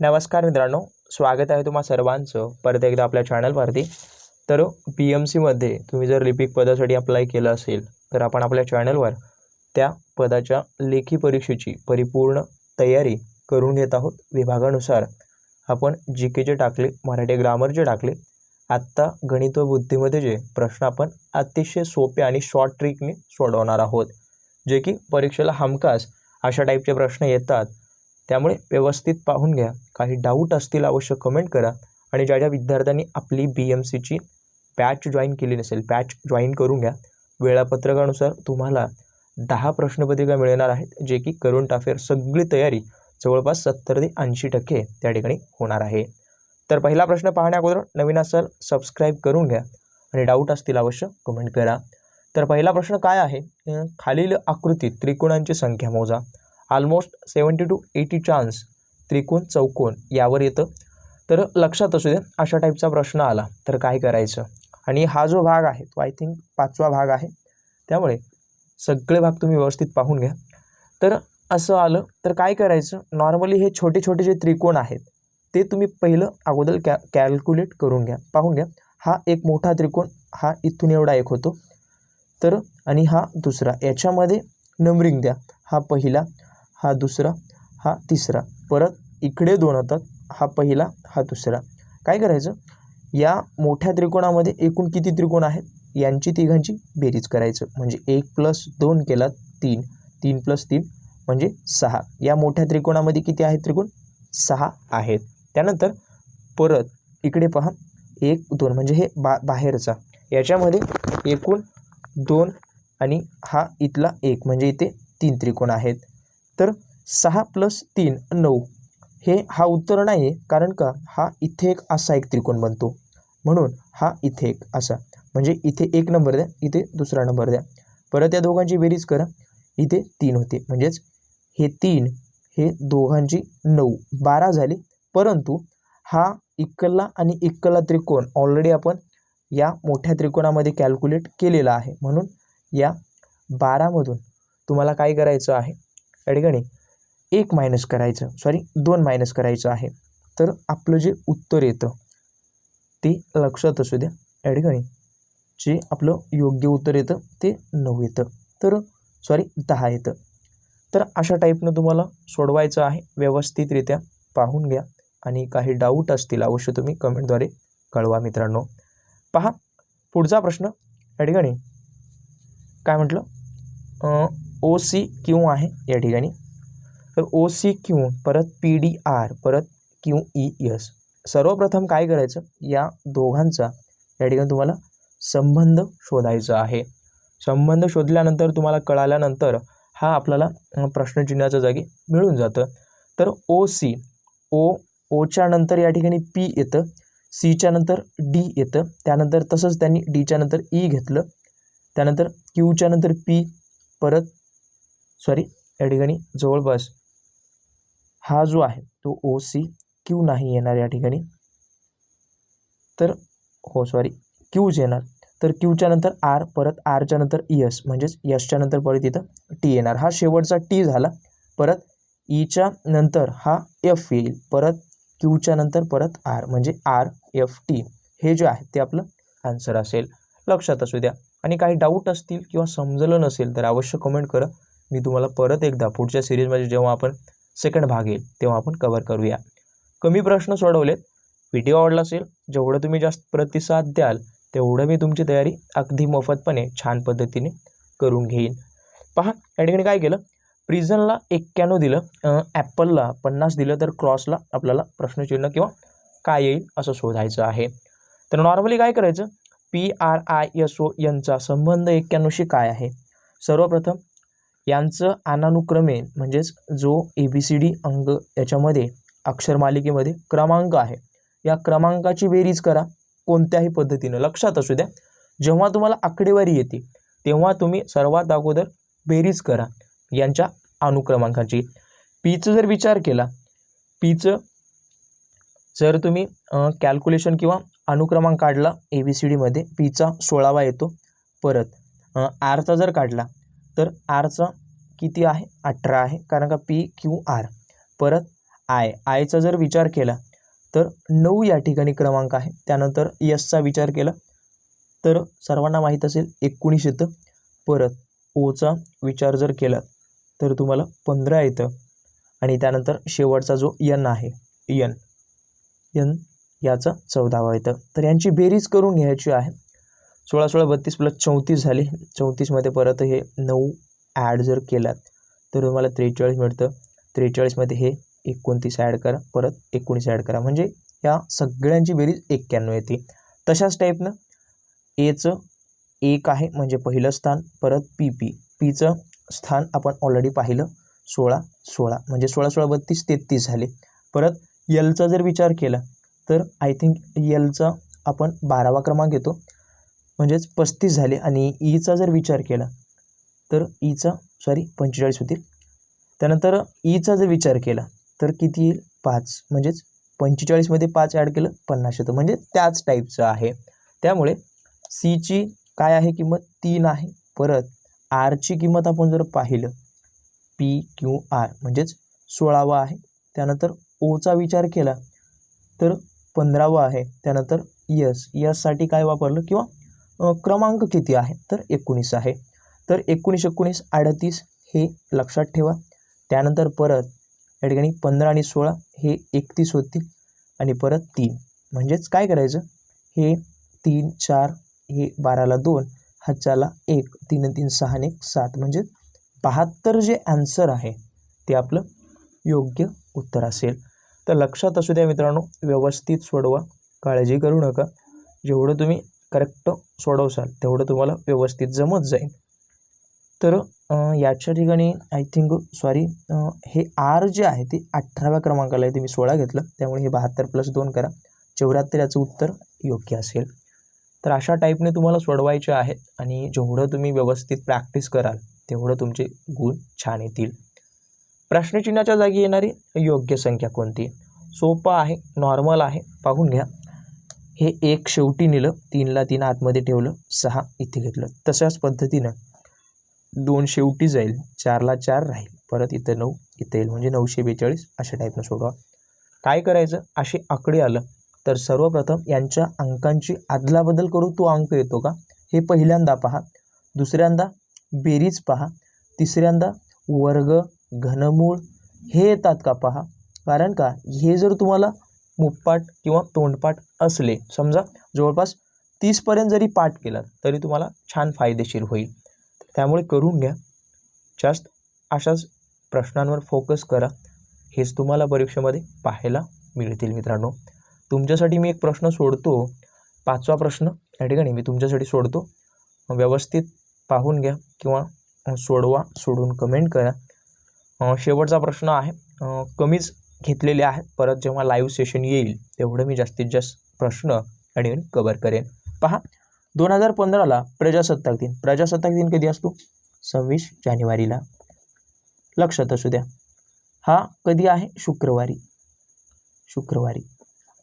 नमस्कार मित्रांनो स्वागत आहे तुम्हा सर्वांचं. परत एकदा आपल्या चॅनलवरती. तर पी एम सीमध्ये तुम्ही जर लिपिक पदासाठी अप्लाय केलं असेल तर आपण आपल्या चॅनलवर त्या पदाच्या लेखी परीक्षेची परिपूर्ण तयारी करून घेत आहोत. विभागानुसार आपण जी केचे टाकले मराठी ग्रामरचे टाकले. आत्ता गणित व बुद्धीमध्ये जे प्रश्न आपण अतिशय सोपे आणि शॉर्ट ट्रिकने सोडवणार आहोत. जे की परीक्षेला हमखास अशा टाईपचे प्रश्न येतात. त्यामुळे व्यवस्थित पाहून घ्या. काही डाऊट असतील अवश्य कमेंट करा. आणि ज्या ज्या विद्यार्थ्यांनी आपली बी एम सीची बॅच जॉईन केली नसेल बॅच जॉईन करून घ्या. वेळापत्रकानुसार तुम्हाला दहा प्रश्नपत्रिका मिळणार आहेत जे की करंट अफेअर सगळी तयारी जवळपास सत्तर ते ऐंशी टक्के त्या ठिकाणी होणार आहे. तर पहिला प्रश्न पाहण्या अगोदर नवीन असाल सबस्क्राईब करून घ्या. आणि डाऊट असतील अवश्य कमेंट करा. तर पहिला प्रश्न काय आहे? खालील आकृतीत त्रिकोणांची संख्या मोजा. Almost seventy two eighty chance त्रिकोण चौकोन यावर येतं. तर लक्षात असू दे अशा टाईपचा प्रश्न आला तर काय करायचं? आणि हा जो भाग आहे तो आय थिंक पाचवा भाग आहे. त्यामुळे सगळे भाग तुम्ही व्यवस्थित पाहून घ्या. तर असं आलं तर काय करायचं? नॉर्मली हे छोटे छोटे जे त्रिकोण आहेत ते तुम्ही पहिलं अगोदर कॅ कॅल्क्युलेट करून घ्या पाहून घ्या. हा एक मोठा त्रिकोण हा इथून एवढा एक होतो. तर आणि हा दुसरा. याच्यामध्ये नंबरिंग द्या. हा पहिला. हा दुसरा हा तिसरा. परत इकडे दोन होतात हा पहिला हा दुसरा. काय करायचं? या मोठ्या त्रिकोणामध्ये एकूण किती त्रिकोण आहेत? यांची तिघांची बेरीज करायचं. म्हणजे एक प्लस दोन केला तीन. तीन प्लस तीन म्हणजे सहा. या मोठ्या त्रिकोणामध्ये किती आहेत त्रिकोण? सहा आहेत. त्यानंतर परत इकडे पहा. एक दोन. म्हणजे हे बा बाहेरचा. याच्यामध्ये एकूण दोन आणि हा इथला एक. म्हणजे इथे तीन त्रिकोण आहेत. तर सहा प्लस तीन नऊ. हे हा उत्तर नाही आहे कारण का? हा इथे एक असा एक त्रिकोण बनतो. म्हणून हा इथे एक असा. म्हणजे इथे एक नंबर द्या इथे दुसरा नंबर द्या. परत या दोघांची बेरीज करा. इथे तीन होते. म्हणजेच हे तीन हे दोघांची नऊ. बारा झाली. परंतु हा इक्कल्ला आणि इक्कल्ला त्रिकोण ऑलरेडी आपण या मोठ्या त्रिकोणामध्ये कॅल्क्युलेट केलेला आहे. म्हणून या बारामधून तुम्हाला काय करायचं आहे? या ठिकाणी एक मायनस करायचं सॉरी दोन मायनस करायचं आहे. तर आपलं जे उत्तर येतं ते लक्षात असू द्या. या ठिकाणी जे आपलं योग्य उत्तर येतं ते नऊ येतं. तर सॉरी दहा येतं. तर अशा टाईपनं तुम्हाला सोडवायचं आहे. व्यवस्थितरित्या पाहून घ्या. आणि काही डाऊट असतील अवश्य तुम्ही कमेंटद्वारे कळवा मित्रांनो. पहा पुढचा प्रश्न. या ठिकाणी काय म्हटलं? ओ सी क्यू आहे या ठिकाणी. तर ओ सी क्यू परत पी डी आर परत क्यू ई एस सर्वप्रथम काय करायचं? या दोघांचा या ठिकाणी तुम्हाला संबंध शोधायचा आहे. संबंध शोधल्यानंतर तुम्हाला कळाल्यानंतर हा आपल्याला प्रश्नचिन्हाच्या जागी मिळून जातं. तर ओ सी ओ ओच्या नंतर या ठिकाणी पी येतं सीच्या नंतर डी येतं त्यानंतर तसंच त्यांनी डीच्या नंतर ई घेतलं त्यानंतर क्यूच्या नंतर पी परत सॉरी या ठिकाणी जवळपास हा जो आहे तो ओ सी क्यू नाही येणार या ठिकाणी. तर हो सॉरी क्यूज येणार. तर क्यूच्या नंतर आर परत आरच्या नंतर यस म्हणजेच यसच्या नंतर परत इथं टी येणार. हा शेवटचा टी झाला. परत e ईच्या नंतर हा एफ येईल. परत क्यूच्या नंतर परत आर म्हणजे आर एफ टी हे जे आहे ते आपलं आन्सर असेल. लक्षात असू द्या. आणि काही डाऊट असतील किंवा समजलं नसेल तर अवश्य कमेंट करा. मी तुम्हाला परत एकदा पुढच्या सिरीजमध्ये जेव्हा आपण सेकंड भाग येईल तेव्हा आपण कवर करूया. कमी प्रश्न सोडवलेत. व्हिडिओ आवडला असेल जेवढं तुम्ही जास्त प्रतिसाद द्याल तेवढं मी तुमची तयारी अगदी मोफतपणे छान पद्धतीने करून घेईन. पहा या ठिकाणी काय केलं? प्रिझनला एक्क्याण्णव दिलं. ॲपलला पन्नास दिलं तर क्रॉसला आपल्याला प्रश्नचिन्ह किंवा काय येईल असं शोधायचं आहे. तर नॉर्मली काय करायचं? P R I S O यांचा संबंध एक्क्याण्णवशी काय आहे? सर्वप्रथम यांचं अनानुक्रमे म्हणजेच जो ए बी सी डी अंग याच्यामध्ये अक्षरमालिकेमध्ये क्रमांक आहे. या क्रमांकाची बेरीज करा कोणत्याही पद्धतीनं. लक्षात असू द्या जेव्हा तुम्हाला आकडेवारी येते तेव्हा तुम्ही सर्वात अगोदर बेरीज करा यांच्या अनुक्रमांकाची. पीचं जर विचार केला पीचं जर तुम्ही कॅल्क्युलेशन किंवा अनुक्रमांक काढला ए बी सी डीमध्ये पीचा सोळावा येतो परत. आरचा जर काढला तर आरचा किती आहे? अठरा आहे. कारण का पी क्यू आर परत आय आयचा जर विचार केला तर नऊ या ठिकाणी क्रमांक आहे. त्यानंतर यसचा विचार केला तर सर्वांना माहीत असेल एकोणीस येतं. परत ओचा विचार जर केला तर तुम्हाला पंधरा येतं. आणि त्यानंतर शेवटचा जो यन आहे यन यन याचं चौदावा येतं. तर यांची बेरीज करून घ्यायची आहे. सोळा सोळा बत्तीस प्लस चौतीस झाले. चौतीसमध्ये परत हे नऊ ॲड जर केलात तर तुम्हाला त्रेचाळीस मिळतं. त्रेचाळीसमध्ये हे एकोणतीस ॲड करा. परत एकोणीस ॲड करा. म्हणजे या सगळ्यांची बेरीज एक्क्याण्णव येते. तशाच टाईपनं एचं एक आहे म्हणजे पहिलं स्थान. परत पी पी पीचं स्थान आपण ऑलरेडी पाहिलं. सोळा सोळा. म्हणजे सोळा सोळा बत्तीस तेहतीस झाले. परत यलचा जर विचार केला तर आय थिंक यलचा आपण बारावा क्रमांक घेतो. म्हणजेच पस्तीस झाले आणि ईचा जर विचार केला तर ईचा सॉरी पंचेचाळीस होतील. त्यानंतर ईचा जर विचार केला तर किती येईल? पाच. म्हणजेच पंचेचाळीसमध्ये पाच ॲड केलं पन्नास येतं. म्हणजे त्याच टाईपचं आहे. त्यामुळे सीची काय आहे किंमत? तीन आहे. परत आरची किंमत आपण जर पाहिलं पी क्यू आर म्हणजेच सोळावा आहे. त्यानंतर ओचा विचार केला तर पंधरावा आहे. त्यानंतर यस यससाठी काय वापरलं? किंवा क्रमांक किती आहे? तर एकोणीस आहे. तर एकोणीस एकोणीस अडतीस हे लक्षात ठेवा. त्यानंतर परत या ठिकाणी पंधरा आणि सोळा हे एकतीस होतील आणि परत तीन. म्हणजेच काय करायचं? हे तीन चार हे बाराला दोन हातच्याला एक तीन तीन सहा आणि एक सात. म्हणजे बहात्तर जे ॲन्सर आहे ते आपलं योग्य उत्तर असेल. तर लक्षात असू द्या मित्रांनो व्यवस्थित सोडवा. काळजी करू नका. जेवढं तुम्ही करेक्ट सोडवसाल तेवढं तुम्हाला व्यवस्थित जमत जाईल. तर याच्या ठिकाणी आय थिंक सॉरी हे आर जे आहे ते अठराव्या क्रमांकाला आहे ते मी सोळा घेतलं त्यामुळे हे बहात्तर प्लस दोन करा. चौऱ्याहत्तर याचं उत्तर योग्य असेल. तर अशा टाईपने तुम्हाला सोडवायचे आहेत आणि जेवढं तुम्ही व्यवस्थित प्रॅक्टिस कराल तेवढं तुमचे गुण छान येतील. प्रश्नचिन्हाच्या जागी येणारी योग्य संख्या कोणती? सोपं आहे नॉर्मल आहे पाहून घ्या. हे एक शेवटी नेलं तीनला तीन आतमध्ये ठेवलं सहा इथे घेतलं. तशाच पद्धतीनं दोन शेवटी जाईल चारला चार राहील. परत इथं नऊ इथं येईल. म्हणजे नऊशे बेचाळीस अशा टाईपनं सोडवा. काय करायचं? असे आकडे आलं. तर सर्वप्रथम यांच्या अंकांची अदलाबदल करू तो अंक येतो का? हे पहिल्यांदा पहा. दुसऱ्यांदा बेरीज पहा. तिसऱ्यांदा वर्ग घनमूळ हे येतात का? पहा. कारण का? हे जर तुम्हाला मुप्पाट किंवा तोंडपाठ असले समजा जवळपास तीसपर्यंत जरी पाठ केला तरी तुम्हाला छान फायदेशीर होईल. त्यामुळे करून घ्या. जास्त अशाच प्रश्नांवर फोकस करा. हेच तुम्हाला परीक्षेमध्ये पाहायला मिळतील मित्रांनो. तुमच्यासाठी मी एक प्रश्न सोडतो. पाचवा प्रश्न या ठिकाणी मी तुमच्यासाठी सोडतो. व्यवस्थित पाहून घ्या किंवा सोडवा सोडून कमेंट करा. शेवटचा प्रश्न आहे. कमीच घेतलेले आहेत. परत जेव्हा लाईव्ह सेशन येईल तेवढं मी जास्तीत जास्त प्रश्न आणि कवर करेन. पहा दोन हजार पंधराला प्रजासत्ताक दिन. प्रजासत्ताक दिन कधी असतो? सव्वीस जानेवारीला. लक्षात असू द्या. हा कधी आहे? शुक्रवारी. शुक्रवारी.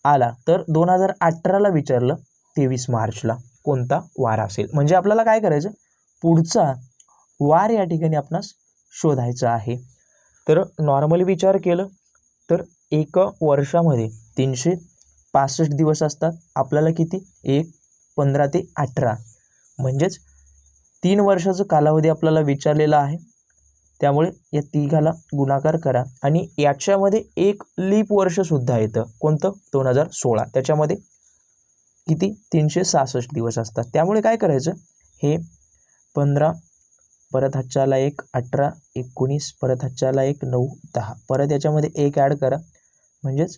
आला. तर दोन हजार अठराला विचारलं तेवीस मार्चला. कोणता वार असेल? म्हणजे आपल्याला काय करायचं? पुढचा वार या ठिकाणी आपणास शोधायचा आहे. तर नॉर्मली विचार केलं तर एका वर्षामध्ये तीनशे पासष्ट दिवस असतात. आपल्याला किती? एक पंधरा ते अठरा. म्हणजेच तीन वर्षाचा कालावधी आपल्याला विचारलेला आहे. त्यामुळे या तिघाला गुणाकार करा. आणि याच्यामध्ये एक लीप वर्षसुद्धा येतं. कोणतं? दोन हजार सोळा. त्याच्यामध्ये किती? तीनशे सहासष्ट दिवस असतात. त्यामुळे काय करायचं? हे पंधरा परत हातच्याला एक अठरा एकोणीस परत हातच्याला एक नऊ दहा. परत याच्यामध्ये एक ॲड करा. म्हणजेच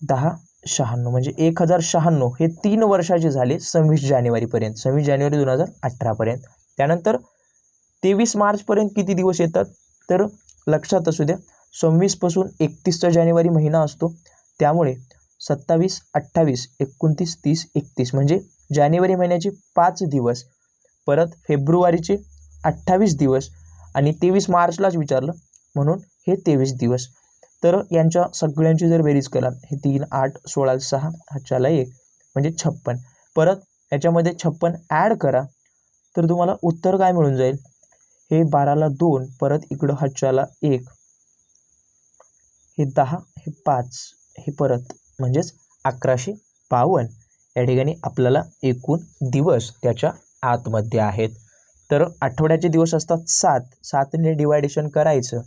दहा शहाण्णव. म्हणजे एक हजार शहाण्णव हे तीन वर्षाचे झाले सव्वीस जानेवारीपर्यंत. सव्वीस जानेवारी दोन हजार अठरापर्यंत. त्यानंतर तेवीस मार्चपर्यंत किती दिवस येतात? तर लक्षात असू द्या सव्वीसपासून एकतीसचा जानेवारी महिना असतो. त्यामुळे सत्तावीस अठ्ठावीस एकोणतीस तीस एकतीस. म्हणजे जानेवारी महिन्याचे पाच दिवस. परत फेब्रुवारीचे अठ्ठावीस दिवस आणि तेवीस मार्चलाच विचारलं. म्हणून हे तेवीस दिवस. तर यांच्या सगळ्यांची जर बेरीज केला हे तीन आठ सोळा सहा हातच्याला एक म्हणजे छप्पन. परत याच्यामध्ये छप्पन ॲड करा तर तुम्हाला उत्तर काय मिळून जाईल? हे बाराला दोन परत इकडं हातच्याला एक. हे दहा हे पाच हे परत म्हणजेच अकराशे बावन्न. या ठिकाणी आपल्याला एकूण दिवस त्याच्या आतमध्ये आहेत. तर आठवड्याचे दिवस असतात सात. सातने डिवायडेशन करायचं.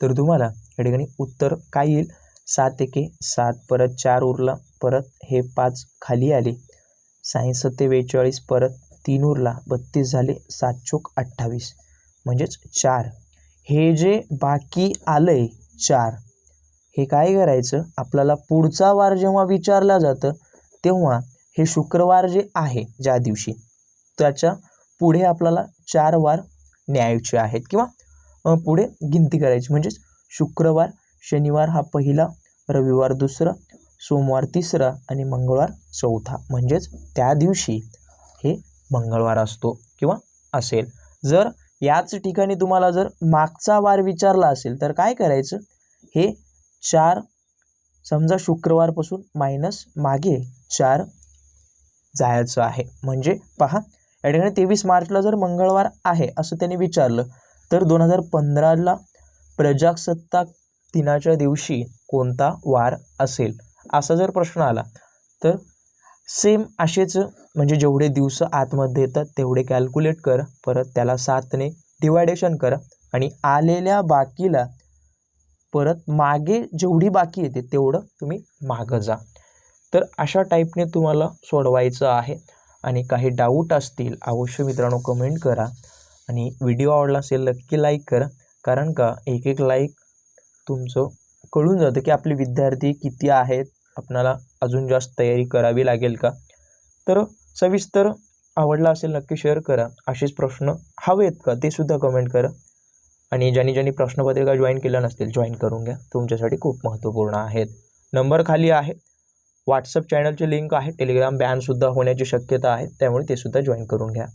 तर तुम्हाला या ठिकाणी उत्तर काय येईल? सात एके सात परत चार उरला परत हे पाच खाली आले. सायन्स सत्ते बेचाळीस परत तीन उरला बत्तीस झाले सात चोक अठ्ठावीस. म्हणजेच चार. हे जे बाकी आलं आहे चार हे काय करायचं? आपल्याला पुढचा वार जेव्हा विचारला जातं तेव्हा हे शुक्रवार जे आहे ज्या दिवशी त्याच्या पुढे आपल्याला चार वार न्यायचे आहेत किंवा पुढे गिनती करायची. म्हणजेच शुक्रवार शनिवार हा पहिला रविवार दुसरा सोमवार तिसरा आणि मंगळवार चौथा. म्हणजेच त्या दिवशी हे मंगळवार असतो किंवा असेल. जर याच ठिकाणी तुम्हाला जर मागचा वार विचारला असेल तर काय करायचं? हे चार समजा शुक्रवारपासून मायनस मागे चार जायचं आहे. म्हणजे पहा या ठिकाणी तेवीस मार्चला जर मंगळवार आहे असं त्यांनी विचारलं तर दोन हजार पंधराला प्रजासत्ताक दिनाच्या दिवशी कोणता वार असेल? असा जर प्रश्न आला तर सेम असेच म्हणजे जेवढे दिवस आतमध्ये येतात तेवढे कॅल्क्युलेट कर. परत त्याला सातने डिवायडेशन कर. आणि आलेल्या बाकीला परत मागे जेवढी बाकी येते तेवढं तुम्ही मागं जा. तर अशा टाईपने तुम्हाला सोडवायचं आहे. आणि काही डाऊट असतील अवश्य मित्रांनो कमेंट करा. आणि व्हिडिओ आवडला असेल नक्की लाईक करा. कारण का एक एक लाईक तुमचं कळून जातं की आपले विद्यार्थी किती आहेत आपणाला अजून जास्त तयारी करावी लागेल का? तर सविस्तर आवडला असेल नक्की शेअर करा. असेच प्रश्न हवेत का ते सुद्धा कमेंट करा. आणि ज्यांनी ज्यांनी प्रश्नपत्रिका जॉईन केल्या नसतील जॉईन करून घ्या. तुमच्यासाठी खूप महत्त्वपूर्ण आहेत. नंबर खाली आहे. व्हॉट्सअप चॅनलची लिंक आहे. टेलिग्राम बॅनसुद्धा होण्याची शक्यता आहे. त्यामुळे ते सुद्धा जॉईन करून घ्या.